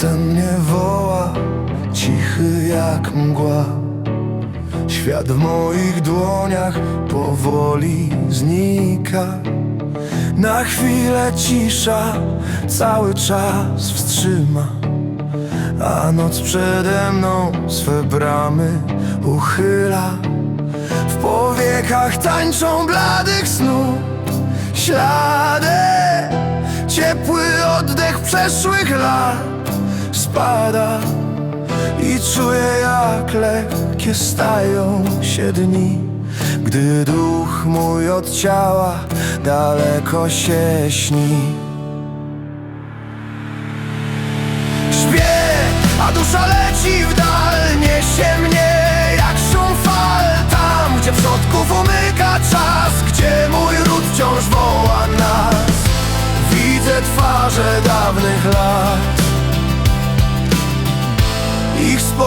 Sen mnie woła, cichy jak mgła. Świat w moich dłoniach powoli znika. Na chwilę cisza cały czas wstrzyma A noc przede mną swe bramy uchyla. W powiekach tańczą bladych snów ślady Ciepły oddech przeszłych lat. Spada i czuję jak lekkie stają się dni. Gdy duch mój od ciała daleko się śni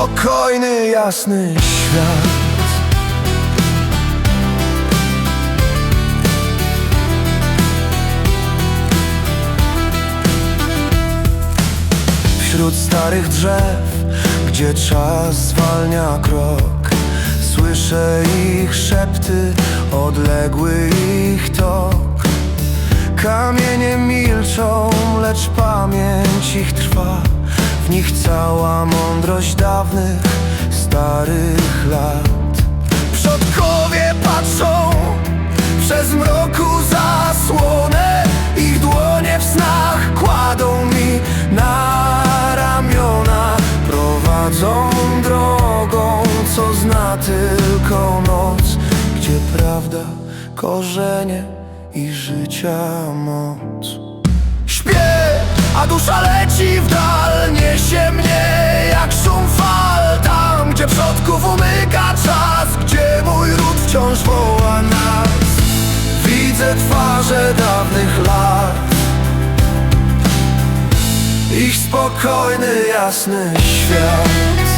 spokojny, jasny świat. Wśród starych drzew, gdzie czas zwalnia krok Słyszę ich szepty, odległy ich tok. Kamienie milczą, lecz pamięć ich trwa W nich cała mądrość dawnych, starych lat. Przodkowie patrzą przez mroku zasłonę Ich dłonie w snach kładą mi na ramiona. Prowadzą drogą, co zna tylko noc Gdzie prawda, korzenie i życia moc a dusza leci w dal Niesie mnie jak szum fal. Tam, gdzie przodków umyka czas Gdzie mój ród wciąż woła nas. Widzę twarze dawnych lat. Ich spokojny, jasny świat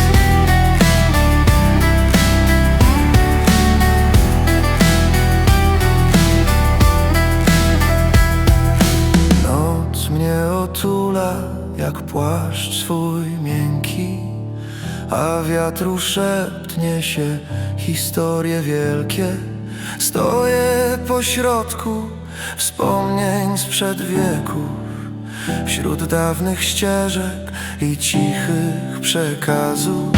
A wiatru szeptnie się historie wielkie. Stoję pośrodku wspomnień sprzed wieków Wśród dawnych ścieżek i cichych przekazów.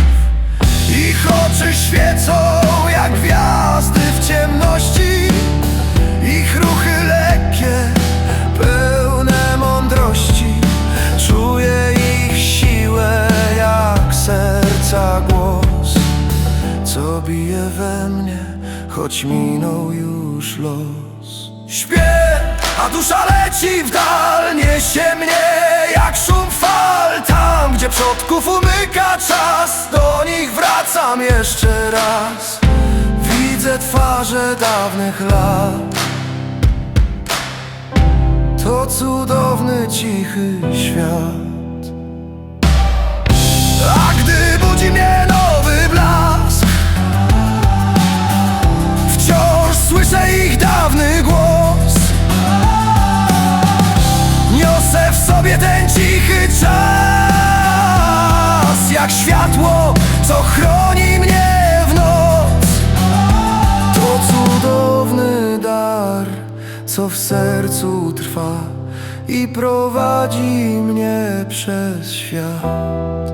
Ich oczy świecą już los. Śpię, a dusza leci w dal Niesie mnie jak szum fal. Tam, gdzie przodków umyka czas Do nich wracam jeszcze raz. Widzę twarze dawnych lat. To cudowny, cichy świat. A gdy budzi mnie cichy czas Jak światło, co chroni mnie w noc. To cudowny dar, co w sercu trwa I prowadzi mnie przez świat